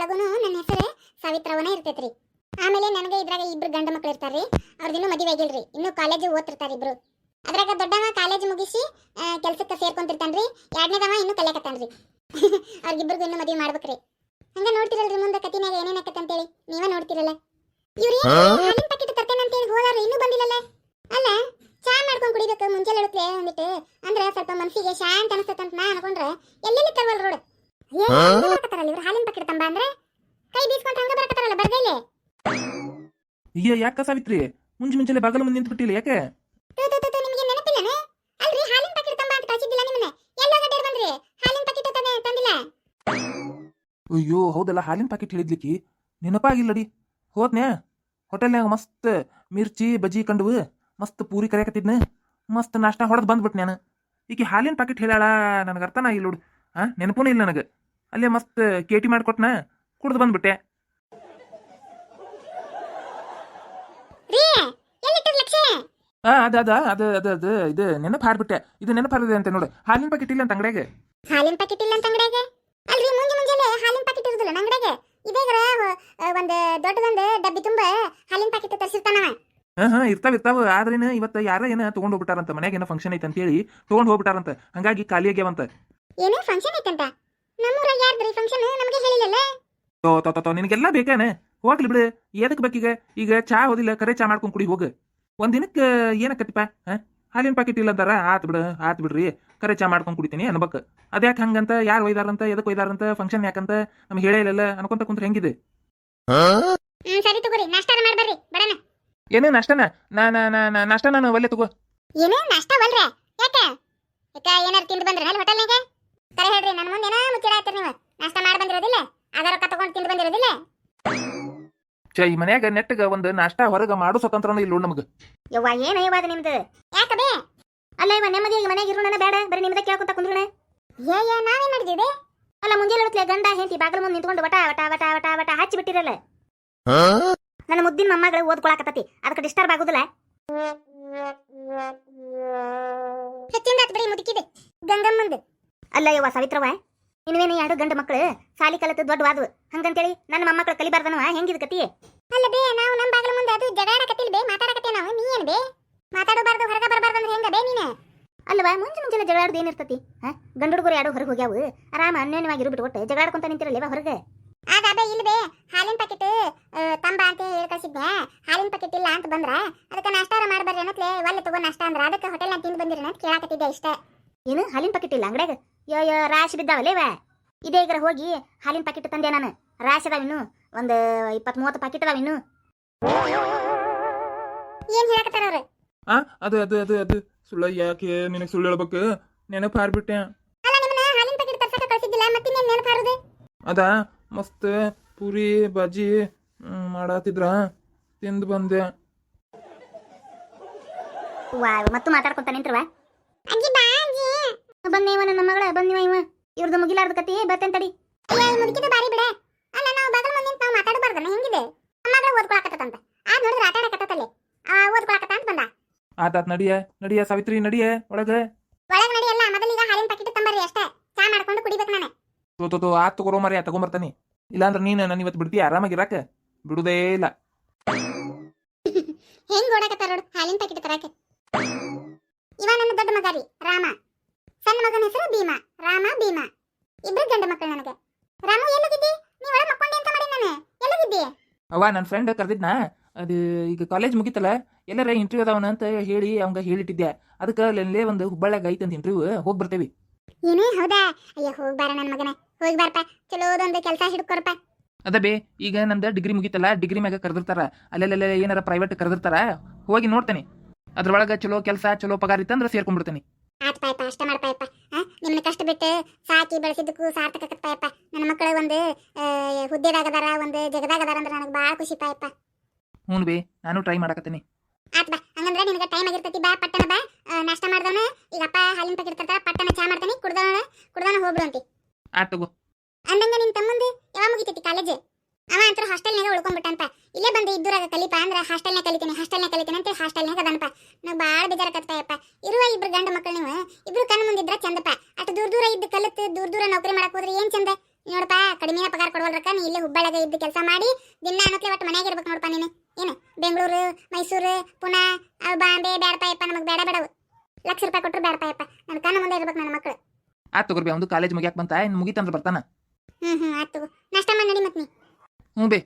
ಒಳಗೂ ನನ್ನ ಹೆಸರು ಸಾವಿತ್ರವನ ಇರ್ತೈತ್ರಿ. ಆಮೇಲೆ ನನಗೆ ಇದ್ರಾಗ ಇಬ್ರು ಗಂಡು ಮಕ್ಳು ಇರ್ತಾರ್ರಿ. ಅವ್ರದಿನ್ನೂ ಮದುವೆ ಆಗಿಲ್ರಿ. ಇನ್ನೂ ಕಾಲೇಜ್ ಓದ್ತಿರ್ತಾರೆ ಇಬ್ರು. ಅದ್ರಾಗ ದೊಡ್ಡವ ಕಾಲೇಜ್ ಮುಗಿಸಿ ಕೆಲಸಕ್ಕೆ ಸೇರ್ಕೊಂತಿರ್ತಾನ್ರಿ. ಎರಡನೇದವ ಇನ್ನೂ ಕಲಿಯಕತ್ತಾನ್ರಿ. ಅವ್ರಿಗಿಬ್ರಿಗೂ ಇನ್ನೂ ಮದುವೆ ಮಾಡ್ಬೇಕ್ರಿ. ಹಂಗ ನೋಡ್ತಿರಲ್ರಿ ಮುಂದೆ ಕತಿನಾಗ ಏನೇನ್ ಅಂತೇಳಿ ನೀವ ನೋಡ್ತಿರಲ್ಲ. ಇವ್ರಿ ಹಾಲಿನ ಪ್ಯಾಕೆಟ್ ತರ್ತೇನೆ ಅಂತೇಳಿ ಹೋದಾರ್ರಿ ಇನ್ನೂ ಬಂದಿಲ್ಲಲ್ಲ. ಅಲ್ಲ ಚಾ ಮಾಡ್ಕೊಂಡು ಕುಡಿಬೇಕು ಮುಂಚೆ ಹೇಳುತ್ತೆ ಒಂದಿಟ್ಟು ಅಂದ್ರೆ ಸ್ವಲ್ಪ ಮನ್ಸಿಗೆ ಶಾಂತ ಅನಿಸ್ತಂತ ನಾ ಅನ್ಕೊಂಡ್ರೆ ಎಲ್ಲೆಲ್ಲಿ ತರ್ವಲ್ ರೋಡ್? ಅಂದ್ರೆ ಕೈ ಹಂಗ ಬರಕತ್ತಾರಲ್ಲ ಅಯ್ಯ ಯಾಕ ಸಾವಿತ್ರಿ? ಮುಂಜಿ ಮುಂಚೆಲೆ ಬಾಗಲ ಮುಂದೆ ನಿಂತ್ಬಿಟ್ಟಿಲ್ಲ ಯಾಕೆ? ತು ತು ತು ತು, ನಿಮಗೆ ನೆನಪಿಲ್ಲನೆ? ಅಲ್ರಿ ಹಾಲಿನ ಪ್ಯಾಕೆಟ್ ತಂಬ ಅಂತ ಕಳಿಸಿದ್ದಿಲ್ಲ ನಿಮ್ಮನ್ನ ಎಲ್ಲ ಗಡ್ಡೆ ಬಂದ್ರಿ? ಹಾಲಿನ ಪ್ಯಾಕೆಟ್ ತಂದೆ ತಂದಿಲ್ಲ? ಅಯ್ಯೋ ಹೌದಲ್ಲ ಹಾಲಿನ ಪ್ಯಾಕೆಟ್ ಹೇಳಿದ್ಲಿಕ್ಕಿ ನೆನಪಾಗಿಲ್ಲಡಿ ಹೋದ್ನ್ಯಾ ಹೋಟೆಲ್ನ್ಯಾಗ ಮಸ್ತ್ ಮಿರ್ಚಿ ಬಜ್ಜಿ ಕಂಡು ಮಸ್ತ್ ಪೂರಿ ಕರೆಯಕತ್ತಿದ್ನ. ಮಸ್ತ್ ನಾಷ್ಟ ಹೊಡೆದು ಬಂದ್ಬಿಟ್ಟು ನಾನು. ಈಕಿ ಹಾಲಿನ ಪ್ಯಾಕೆಟ್ ಹೇಳಾಳ ನನಗೆ ಅರ್ಥನ ಇಲ್ಲ ನೋಡು. ಆ ನೆನಪೂ ಇಲ್ಲ ನನಗೆ. ಅಲ್ಲೇ ಮಸ್ತ್ ಕೇಟಿ ಮಾಡ್ಕೊಟ್ನ ಕುಡ್ದು ಬಂದ್ಬಿಟ್ಟೆ. ರೀ ಅದ ಅದ ಅದ ಅದು ಅದು ಇದು ನೆನಪು ಹಾಡ್ಬಿಟ್ಟೆ ಇದು ನೆನಪು ಹಾರಿದೆ ಅಂತ ನೋಡು. ಹಾಲಿನ ಪ್ಯಾಕೆಟ್ ಇಲ್ಲ ಅಂತ ಅಂಗಡಿಗೆ ಹಾಲಿನ ಪ್ಯಾಕೆಟ್ ಇಲ್ಲ ಅಂತ ಅಂಗಡಿಯಾಗ? ಅಲ್ರಿ ಮುಂಜೆ ಮುಂಜಾನೆ ಹಾಲಿನ ಪ್ಯಾಕೆಟ್ ಇರುದಿಲ್ಲ ಅಂಗಡಿಯಾಗ. ಇದೇಗರ ಒಂದು ದೊಡ್ಡದೊಂದು ಡಬ್ಬಿ ತುಂಬ ಹಾಲಿನ ಪ್ಯಾಕೆಟ್ ತರಿಸಿರ್ತಾನವ ಹಾ ಹಾ ಇರ್ತಾವ ಇರ್ತಾವ. ಆದ್ರೇನ ಇವತ್ತು ಯಾರ ಏನ ತಗೊಂಡ್ ಹೋಗ್ಬಿಟ್ಟಾರಂತ ಮನ್ಯಾಗ ಏನೋ ಫಂಕ್ಷನ್ ಐತೆ ಅಂತೇಳಿ ತಗೊಂಡ್ ಹೋಗ್ಬಿಟ್ಟಾರಂತ. ಹಂಗಾಗಿ ಖಾಲಿ ಆಗ್ಯಾವಂತ. ಏನೋ ಫಂಕ್ಷನ್ ಐತಂತ? ನಮ್ಮೂರಾಗ ಯಾರ್ದ್ರಿ ಫಂಕ್ಷನ್ ನಮಗೆ ಹೇಳಿಲ್ಲಲ್ಲ? ತೋ ತೋ ತೋ, ನಿನಗೆಲ್ಲ ಬೇಕಾನೆ? ಹೋಗ್ಲಿ ಬಿಡು. ಎದಕ್ ಬೇಕೀಗ? ಈಗ ಚಾ ಹೋದಿಲ್ಲ ಕರೆ ಚಾ ಮಾಡ್ಕೊಂಡು ಕುಡಿ ಹೋಗು. ಒಂದ್ ದಿನಕ್ಕೆ ಏನಕ್ಕತ್ತಿಪ್ಪ ಹಾ? ಹಾಲಿನ ಪ್ಯಾಕೆಟ್ ಇಲ್ಲ ಅಂತಾರ ಆತ್ ಬಿಡು ಆತ್ ಬಿಡ್ರಿ. ಕರೆ ಚಾ ಮಾಡ್ಕೊಂಡು ಕುಡಿತೀನಿ ಅನ್ಬೇಕು. ಅದ್ಯಾಕೆ ಹಂಗಂತ? ಯಾರು ಒಯ್ದಾರಂತ? ಎದಕ್ ಒಯ್ದಾರಂತ? ಫಂಕ್ಷನ್ ಯಾಕಂತ? ನಮ್ಗೆ ಹೇಳೇ ಇಲ್ಲ ಅನ್ಕೊಂತ ಕುಂತ್ರ ಹೆಂಗಿದೆ? ಹ್ಮ್ ಸರಿ ತಗೋರಿ. ನಾಷ್ಟಾರ ಮಾಡ್ಬರ್ರಿ ಬಡನ ಏನೇ ನಾಷ್ಟನ? ನಾ ನಾ ನಾ ನಾ- ನಾಷ್ಟ ನಾನು ಒಲ್ಲೆ ತಗೋ. ಏನೋ ನಾಷ್ಟ ವಲ್ರೆ ಯಾಕೆ? ಯಾಕ ಏನಾರು ತಿಂದು ಬಂದ್ರೆ ಹೋಟೆಲ್ನಾಗ ಕರೆ ಹೇಳ್ರಿ ನನ್ನ ಮುಂದೆ ಏನೋ ಮುಚ್ಚಿಡ ಆಯ್ತಾರ ನೀವು? ನಾಷ್ಟ ಮಾಡಿ ಬಂದಿರೋದಿಲ್ಲ? ಅದ ರೊಕ್ಕ ತಗೊಂಡು ತಿಂದು ಬಂದಿರೋದಿಲ್ಲ? ಚ ಈ ಮನ್ಯಾಗ ನೆಟ್ಟಗ ಒಂದು ನಾಷ್ಟಾ ಹೊರಗ ಮಾಡೋ ಸ್ವತಂತ್ರನೂ ಇಲ್ಲ ನಮಗ. ಯವ್ವ ಏನು ಅಯ್ಯವ ಅದು ನಿಮ್ದು? ಯಾಕ ಬೇ? ಅಲ್ಲ ಇವ ನೆಮ್ಮದಿಯಾಗಿ ಮನೆಗೆ ಇರೋಣ ಬೇಡ ಬರೀ ನಿಮ್ದ ಕೇಳ್ಕೊಂತ ಕುಂದ್ರಣ ಏ ಏ ನಾವೇನ್ ಮಾಡಿದೀವಿ ಅಲ್ಲ ಮುಂಜಾನೆ ಹೊತ್ಲೆ ಗಂಡ ಹೆಂಡತಿ ಬಾಗಿಲು ಮುಂದೆ ನಿಂತ್ಕೊಂಡು ವಟ ವಟ ವಟ ವಟ ವಟ ಹಚ್ಚಿ ಬಿಟ್ಟಿರಲ್ಲ. ನನ್ನ ಮುದ್ದಿನ ಮೊಮ್ಮಗಳು ಓದ್ಕೊಳಕತ್ತತಿ ಅದಕ್ಕೆ ಡಿಸ್ಟರ್ಬ್ ಆಗುದಿಲ್ಲ. ಹೆಚ್ಚಿಂದ ಬಿಡಿ ಮುದುಕಿದೆ ಗಂಗಮ್ಮಂದು. ಅಲ್ಲ ಯವ್ವ ಸಾವಿತ್ರವ ಇನ್ನವೇನು ಎರಡು ಗಂಡು ಮಕ್ಕಳು ಸಾಲಿ ಕಲಿತು ದೊಡ್ಡವಾದ್ವು. ಹಂಗಂತೇಳಿ ನನ್ನ ಮೊಮ್ಮಕ್ಕಳು ಕಲಿಬಾರ್ದನವ ಹೆಂಗಿದ ಕತಿ? ಅಲ್ಲ ಬೇ ನಾವು ನಮ್ಮ ಬಾಗಿಲ ಮುಂದೆ ಅದು ಜಗಾಡಕತ್ತಿಲ್ ಬೇ ಮಾತಾಡಕತ್ತೇ ನಾವು ನೀ ಏನ್ ಬೇ? ಮಾತಾಡಬಾರ್ದು ಹೊರಗ ಬರಬಾರ್ದು ಅಂದ್ರೆ ಹೆಂಗ ಬೇ ನೀನೆ? ಅಲ್ವಾ ಮುಂಜಿ ಮುಂಜಾನೆ ಜಗಳಾಡ್ದು ಏನಿರ್ತತಿ ಹಾ? ಗಂಡು ಹುಡುಗರು ಎರಡು ಹೊರಗೆ ಹೋಗ್ಯಾವು ಆರಾಮ ಅನ್ಯೋನ್ಯವಾಗಿ ಇರು ಬಿಟ್ಟು ಜಗಳಾಡ್ಕೊಂತ ನಿಂತಿರಲ್ಲ ಹೊರಗೆ? ಆಗ ಬೇ ಇಲ್ಲ ಬೇ ಹಾಲಿನ ಪ್ಯಾಕೆಟ್ ತಂಬ ಅಂತ ಹೇಳಿ ಹಾಲಿನ್ ಹಾಲಿನ ಪ್ಯಾಕೆಟ್ ಇಲ್ಲ ಅಂತ ಬಂದ್ರ ಅದಕ್ಕೆ ನಾಷ್ಟಾರ ಮಾಡಬಾರ್ರಿ ಅನ್ನತ್ಲೆ ಒಲ್ಲೆ ತಗೋ ನಾಷ್ಟ ಅಂದ್ರ ಅದಕ್ಕೆ ಹೋಟೆಲ್ ತಿಂದು ಬಂದಿರಿ ಅಂತ ಕೇಳಾಕತ್ತಿದ್ದೆ ಇಷ್ಟ. ಏನು? ಹಾಲಿನ ಪ್ಯಾಕೆಟ್ ಇಲ್ಲ ಅಂಗಡಿಯಾಗ? ಯೋ ಯೋ ರಾಶಿ ಬಿದ್ದಾವಲ್ಲೇ ಇವ? ಇದೇ ಈಗ ಹೋಗಿ ಹಾಲಿನ ಪ್ಯಾಕೆಟ್ ತಂದೆ ನಾನು. ರಾಶಿ ಅದಾವ ಇನ್ನು. ಒಂದು ಇಪ್ಪತ್ತ್ ಮೂವತ್ತು ಪ್ಯಾಕೆಟ್ ಅದಾವ ಇನ್ನು. ಏನ್ ಹೇಳಕತ್ತಾರ ಅವ್ರು? ಆ ಅದು ಅದು ಅದು ಅದು. ಸುಳ್ಳ ಯಾಕೆ ನಿನಗೆ ಸುಳ್ಳು ಹೇಳ್ಬೇಕು? ನೆನಪು ಹಾರ್ಬಿಟ್ಟೆ. ಅಲ್ಲ ನಿಮ್ಮನ್ನ ಹಾಲಿನ ಪ್ಯಾಕೆಟ್ ತರ್ಸಕ ಕಳ್ಸಿದ್ದಿಲ್ಲ ಮತ್ತಿನ್ನೇನ್ ನೆನಪು ಹಾರುದು? ಅದ? ಮಸ್ತ್ ಪೂರಿ ಬಜ್ಜಿ ಹ್ಮ್, ಮಾಡಾತಿದ್ರ. ತಿಂದು ಬಂದೆ. ವಾ ಮತ್ತು ಮಾತಾಡ್ಕೊಂತ ನಿಂತ್ರವ ಬಂದೇ ಇವ ನನ್ನ ಮಗಳ ಬಂದಿವ ಇವ ಇವ್ರದ್ದು ಮುಗಿಲಾರ್ದ ಕತಿ ಬರ್ತೇನೆ ತಡಿ. ಅಯ್ಯ ಮುದುಕಿದ ಬಾರಿ ಬಿಡ. ಅಲ್ಲ ನಾವು ಬಗಲ್ ಮುಂದೆ ನಾವು ಮಾತಾಡಬಾರ್ದಲ್ಲ ಹೆಂಗಿದೆ? ಅಮ್ಮಗಳ ಓದ್ಕೊಳಕತ್ತಂತ ಆ ನೋಡಿದ್ರೆ ಆಟ ಆಡಕತ್ತಲ್ಲಿ ಆ ಓದ್ಕೊಳಕತ್ತ ಅಂತ ಬಂದ. ಆತಾತ್ ನಡಿಯ ನಡಿಯ ಸಾವಿತ್ರಿ ನಡಿಯ ಒಳಗ. ಒಳಗ್ ನಡಿಯಲ್ಲ ಈಗ ಹಾಲಿನ ಪ್ಯಾಕೆಟ್ ತಂಬರಿ ಅಷ್ಟೇ. ಚಾ ಮಾಡ್ಕೊಂಡು ಕುಡಿಬೇಕು ನಾನು. ತೋ ತೋ ತೋ ಆತ್ ತಗೋರೋ ಮರಿ ತಗೊಂಬರ್ತಾನೆ. ಇಲ್ಲಾಂದ್ರೆ ನೀನು ನಾನು ಇವತ್ತು ಬಿಡ್ತೀಯ? ಆರಾಮಾಗಿರಾಕ ಬಿಡುದೇ ಇಲ್ಲ. ಹೆಂಗ್ ಓಡಾಕತ್ತಾರ ನೋಡು ಹಾಲಿನ ಪ್ಯಾಕೆಟ್ ತರಕ್ಕೆ ಇವ ನನ್ನ ದೊಡ್ಡ ಮಗ ರೀ ರಾಮ ಸಣ್ಣ ಮಗನ ಹೆಸರು ಭೀಮಾ ರಾಮ ಭೀಮಾ ಇಬ್ರು ಗಂಡ ಮಕ್ಕಳು ನನಗೆ ರಾಮು ಎಲ್ಲದಿದ್ದಿ ನೀ ಒಳಗೆ ಮಕ್ಕೊಂಡಿ ಅಂತ ಮಾಡಿ ನಾನು ಎಲ್ಲದಿದ್ದಿ ಅವ ನನ್ನ ಫ್ರೆಂಡ್ ಕರೆದಿದ್ನ ಅದು ಈಗ ಕಾಲೇಜ್ ಮುಗಿತಲ್ಲ ಎಲ್ಲರ ಇಂಟರ್ವ್ಯೂ ಅದಾವನ ಅಂತ ಹೇಳಿ ಅವಂಗ ಹೇಳಿಟ್ಟಿದ್ದೆ. ಅದಕ್ಕೆ ಅಲ್ಲೇ ಒಂದು ಹುಬ್ಬಳ್ಳಿಯಾಗ ಐತಂತ ಇಂಟರ್ವ್ಯೂ ಹೋಗಿ ಬರ್ತೇವಿ. ಏನೇ ಹೌದಾ? ಅಯ್ಯ ಹೋಗಿ ಬಾರ ನನ್ನ ಮಗನ ಹೋಗಿ ಬಾರಪ್ಪ ಚಲೋದೊಂದು ಕೆಲಸ ಹಿಡ್ಕೊರಪ್ಪ ಅದ ಬೇ ಈಗ ನಂದು ಡಿಗ್ರಿ ಮುಗಿತಲ್ಲ ಡಿಗ್ರಿ ಮ್ಯಾಗ ಕರೆದಿರ್ತಾರ ಅಲ್ಲೆಲ್ಲ ಏನಾರ ಪ್ರೈವೇಟ್ ಕರೆದಿರ್ತಾರ ಹೋಗಿ ನೋಡ್ತೇನೆ. ಅದ್ರೊಳಗೆ ಚಲೋ ಕೆಲಸ ಚಲೋ ಪಗಾರ ಇತ್ತಂದ್ರೆ ಸೇರ್ಕೊಂಡ್ಬಿಡ್ತೇನೆ. ಆತ್ ಅಷ್ಟೇ ಮಾಡ್ಪಾಯಪ್ಪ ನಿಮ್ಮನ್ನ ಕಷ್ಟ ಬಿಟ್ಟು ಸಾಕಿ ಬೆಳೆಸಿದ್ದಕ್ಕೂ ಸಾರ್ಥಕ ಕಟ್ಟಪ್ಪ ನನ್ನ ಮಕ್ಕಳು ಒಂದು ಹುದ್ದೆದಾಗದಾರ ಒಂದು ಜಗದಾಗದಾರ ಅಂದ್ರೆ ನನಗೆ ಭಾಳ ಖುಷಿ ಪಾಯಪ್ಪ. ಹ್ಞೂ ಬೇ ನಾನು ಟ್ರೈ ಮಾಡಕತ್ತೀನಿ. ಆತ್ ಬಾ ಹಂಗಂದ್ರೆ ನಿನಗೆ ಟೈಮ್ ಆಗಿರ್ತೈತಿ ಬಾ ಪಟ್ಟಣ ಬಾ. ನಾಷ್ಟ ಮಾಡ್ದವನ ಈಗ ಅಪ್ಪ ಹಾಲಿನ ಪ್ಯಾಕೆಟ್ ತರ್ತಾರ ಪಟ್ಟಣ ಚಾ ಮಾಡ್ತೀನಿ ಕುಡ್ದವನ ಕುಡ್ದವನ ಹೋಗ್ಬಿಡು ಅಂತಿ. ಆತ್ ತಗೋ. ಅಂದಂಗ ನಿನ್ ತಮ್ಮಂದು ಯಾವಾಗ ಮುಗಿತೈತಿ ಕಾಲೇಜ್ ಅವ ಅಂತ ಹಾಸ್ಟೆಲ್ನಾಗ ಉಳ್ಕೊಂಡ್ಬಿಟ್ಟಂತ ಇಲ್ಲೇ ಬಂದು ಇದ್ದೂರಾಗ ಕಲಿಪ ಅಂದ್ರೆ ಹಾಸ್ಟೆಲ್ನಾಗ ಕಲಿತೀನಿ ಹಾಸ್ಟೆಲ್ನಾಗ ಕಲಿತೀನಿ ಅಂತ ಹಾಸ್ಟೆಲ್ನಾಗ ಅದನಪ್ಪ. ನಾವು ಭಾಳ ಬೇಜಾರಕತ್ತಪ್ಪ ಇರುವ ಇಬ್ರು ಗಂಡು ಮಕ್ಕಳು ನೀವು ಇಬ್ರು ಕಣ್ಣು ಮುಂದಿದ್ರ ಚಂದಪ್ಪ. ಅಷ್ಟು ದೂರ ದೂರ ಇದ್ದು ಕಲಿತು ದೂರ ದೂರ ನೌಕರಿ ಮಾಡಕ್ ಹೋದ್ರೆ ಏನ್ ಚಂದ? ನೋಡಪ್ಪ ಕಡಿಮೆ ಪಗಾರ ಕೊಡವಲ್ರಕ್ಕ ನೀ ಇಲ್ಲೇ ಹುಬ್ಬಳ್ಳಿಯಾಗ ಇದ್ದು ಕೆಲಸ ಮಾಡಿ ದಿನ ಅನ್ನತ್ಲೆ ಒಟ್ಟು ಮನ್ಯಾಗ ಇರ್ಬೇಕು ನೋಡಪ್ಪ ನೀನು. ಏನು? ಬೆಂಗಳೂರು ಮೈಸೂರು ಪುನಾ ಆ ಬಾಂಬೆ ಬೇಡಪ್ಪ ಯಪ್ಪ ನಮಗೆ ಬೇಡ ಬೇಡವು. ಲಕ್ಷ ರೂಪಾಯಿ ಕೊಟ್ಟರು ಬೇಡಪ್ಪ ಯಪ್ಪ ನನ್ನ ಕಣ್ಣು ಮುಂದೆ ಇರ್ಬೇಕು ನನ್ನ ಮಕ್ಕಳು ಆತ್ ತಗೋರಿ ಒಂದು ಕಾಲೇಜ್ ಮುಗಿಯಾಕ ಬಂತ ಇನ್ನು ಮುಗಿತಂದ್ರೆ ಬರ್ತಾನ. ಹ್ಞೂ ಹ್ಞೂ ಆಯ್ತು ನಾಷ್ಟ ಮಾಡಿ ನಡಿ ಮತ್ತೆ ನೀ. ಹ್ಞೂ ಬೇ